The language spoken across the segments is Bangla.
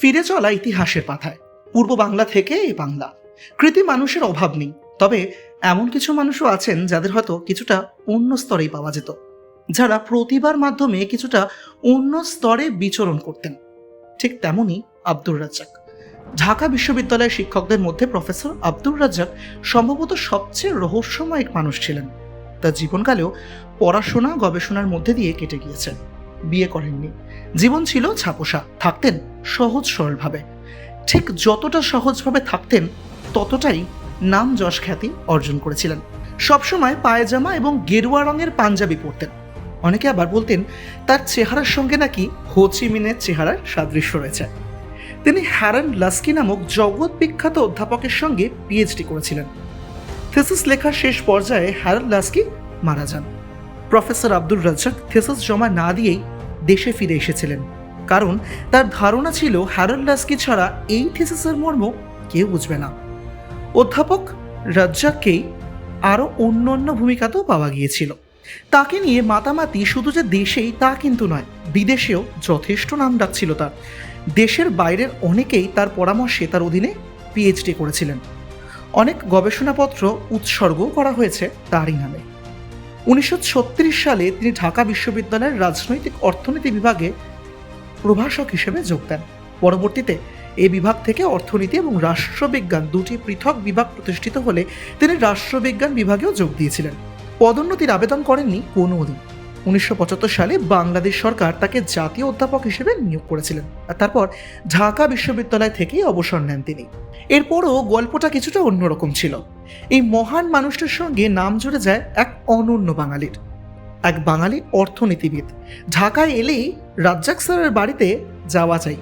ফিরে চলা ইতিহাসের পাথায় পূর্ব বাংলা থেকে এই বাংলা। কৃতি মানুষের অভাব নেই। তবে এমন কিছু মানুষও আছেন যাদের হয়তো কিছুটা অন্য স্তরেই পাওয়া যেত। যারা প্রতিভার মাধ্যমে কিছুটা অন্য স্তরে বিচরণ করতেন। ঠিক তেমনই আব্দুর রাজ্জাক। ঢাকা বিশ্ববিদ্যালয়ের শিক্ষকদের মধ্যে প্রফেসর আব্দুর রাজ্জাক সম্ভবত সবচেয়ে রহস্যময় এক মানুষ ছিলেন। তার জীবনকালেও পড়াশোনা গবেষণার মধ্যে দিয়ে কেটে গিয়েছে বিয়ে করেননি। জীবন ছিল ছাপোষা, থাকতেন সহজ সরলভাবে। ঠিক যতটা সহজভাবে থাকতেন, ততটাই নাম যশ খ্যাতি অর্জন করেছিলেন। সবসময় পায়জামা এবং গেরুয়া রঙের পাঞ্জাবি পরতেন। অনেকে আবার বলতেন, তার চেহারার সঙ্গে নাকি হোচিমিনের চেহারার সাদৃশ্য রয়েছে। তিনি হ্যারন লাস্কি নামক জগৎ বিখ্যাত অধ্যাপকের সঙ্গে পিএইচডি করেছিলেন। থেসিস লেখার শেষ পর্যায়ে হ্যারন লাস্কি মারা যান। প্রফেসর আব্দুল রাজ্জাক থিসিস জমা না দিয়েই দেশে ফিরে এসেছিলেন। কারণ তার ধারণা ছিল হ্যারন লাস্কি ছাড়া এই থিসিসের মর্ম কেউ বুঝবে না। অধ্যাপক রাজ্জাককেই আরও অন্য অন্য ভূমিকাতেও পাওয়া গিয়েছিল। তাকে নিয়ে মাতামাতি শুধু যে দেশেই তা কিন্তু নয়, বিদেশেও যথেষ্ট নাম ডাকছিল তার। দেশের বাইরের অনেকেই তার পরামর্শে তার অধীনে পিএইচডি করেছিলেন। অনেক গবেষণাপত্র উৎসর্গও করা হয়েছে তারই নামে। উনিশশো ছত্রিশ সালে তিনি ঢাকা বিশ্ববিদ্যালয়ের রাজনৈতিক অর্থনীতি বিভাগে প্রভাষক হিসেবে যোগ দেন। পরবর্তীতে এই বিভাগ থেকে অর্থনীতি এবং রাষ্ট্রবিজ্ঞান দুটি পৃথক বিভাগ প্রতিষ্ঠিত হলে তিনি রাষ্ট্রবিজ্ঞান বিভাগেও যোগ দিয়েছিলেন। পদোন্নতির আবেদন করেননি কোনো দিন উনিশশো পঁচাত্তর সালে বাংলাদেশ সরকার তাকে জাতীয় অধ্যাপক হিসেবে নিয়োগ করেছিলেন আর তারপর ঢাকা বিশ্ববিদ্যালয় থেকেই অবসর নেন তিনি। এরপরও গল্পটা কিছুটা অন্যরকম ছিল। এই মহান মানুষটার সঙ্গে নাম জুড়ে যায় এক অনন্য বাঙালির। এক বাঙালি অর্থনীতিবিদ। ঢাকায় এলেই রাজ্জাক স্যারের বাড়িতে যাওয়া চাই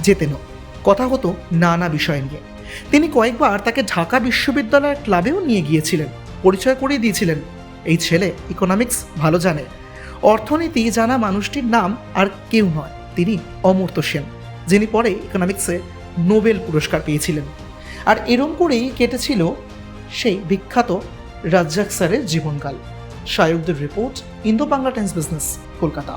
যেতেনও কথা হতো নানা বিষয় নিয়ে। তিনি কয়েকবার তাকে ঢাকা বিশ্ববিদ্যালয়ের ক্লাবেও নিয়ে গিয়েছিলেন। পরিচয় করিয়ে দিয়েছিলেন। এই ছেলে ইকোনমিক্স ভালো জানে। অর্থনীতি জানা মানুষটির নাম আর কেউ নয়, তিনি অমর্ত্য সেন, যিনি পরে ইকোনমিক্সে নোবেল পুরস্কার পেয়েছিলেন। আর এরম করেই কেটেছিল সেই বিখ্যাত রাজ্জাক স্যারের জীবনকাল। সায়কদের report Indo Bangla Times business, Kolkata.